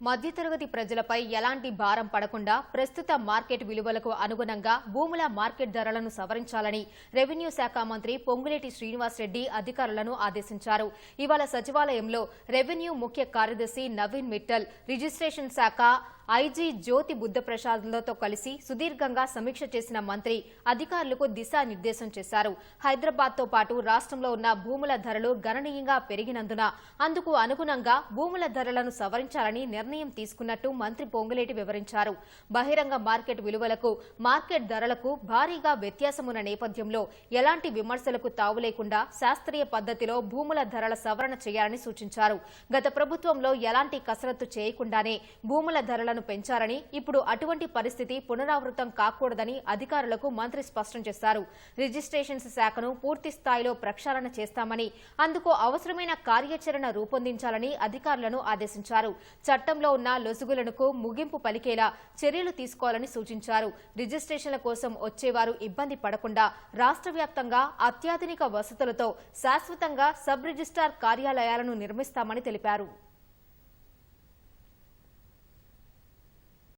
మధ్యతరగతి ప్రజలపై ఎలాంటి భారం పడకుండా ప్రస్తుత మార్కెట్ విలువలకు అనుగుణంగా భూముల మార్కెట్ ధరలను సవరించాలని రెవెన్యూ శాఖ మంత్రి పొంగులేటి శ్రీనివాసరెడ్డి అధికారులను ఆదేశించారు. ఇవాళ సచివాలయంలో రెవెన్యూ ముఖ్య కార్యదర్శి నవీన్ మిట్టల్ రిజిస్ట్రేషన్ శాఖ ఐజీ జ్యోతి బుద్ధప్రసాద్లతో కలిసి సుదీర్ఘంగా సమీక్ష చేసిన మంత్రి అధికారులకు దిశానిర్దేశం చేశారు. హైదరాబాద్తో పాటు రాష్ట్రంలో ఉన్న భూముల ధరలు గణనీయంగా పెరిగినందున అందుకు అనుగుణంగా భూముల ధరలను సవరించాలని నిర్ణయం నిర్ణయం తీసుకున్నట్టు మంత్రి పొంగులేటి వివరించారు. బహిరంగ మార్కెట్ విలువలకు మార్కెట్ ధరలకు భారీగా వ్యత్యాసమున్న నేపథ్యంలో ఎలాంటి విమర్శలకు తావు లేకుండా శాస్త్రీయ పద్ధతిలో భూముల ధరల సవరణ చేయాలని సూచించారు. గత ప్రభుత్వంలో ఎలాంటి కసరత్తు చేయకుండానే భూముల ధరలను పెంచారని ఇప్పుడు అటువంటి పరిస్థితి పునరావృతం కాకూడదని అధికారులకు మంత్రి స్పష్టం చేశారు. రిజిస్ట్రేషన్స్ శాఖను పూర్తి స్థాయిలో ప్రక్షాళన చేస్తామని అందుకు అవసరమైన కార్యాచరణ రూపొందించాలని అధికారులను ఆదేశించారు. చట్టం చట్టంలో ఉన్న లొసుగులకు ముగింపు పలికేలా చర్యలు తీసుకోవాలని సూచించారు. రిజిస్ట్రేషన్ల కోసం వచ్చేవారు ఇబ్బంది పడకుండా రాష్ట్ర వ్యాప్తంగా అత్యాధునిక వసతులతో శాశ్వతంగా సబ్ రిజిస్ట్రార్ కార్యాలయాలను నిర్మిస్తామని తెలిపారు.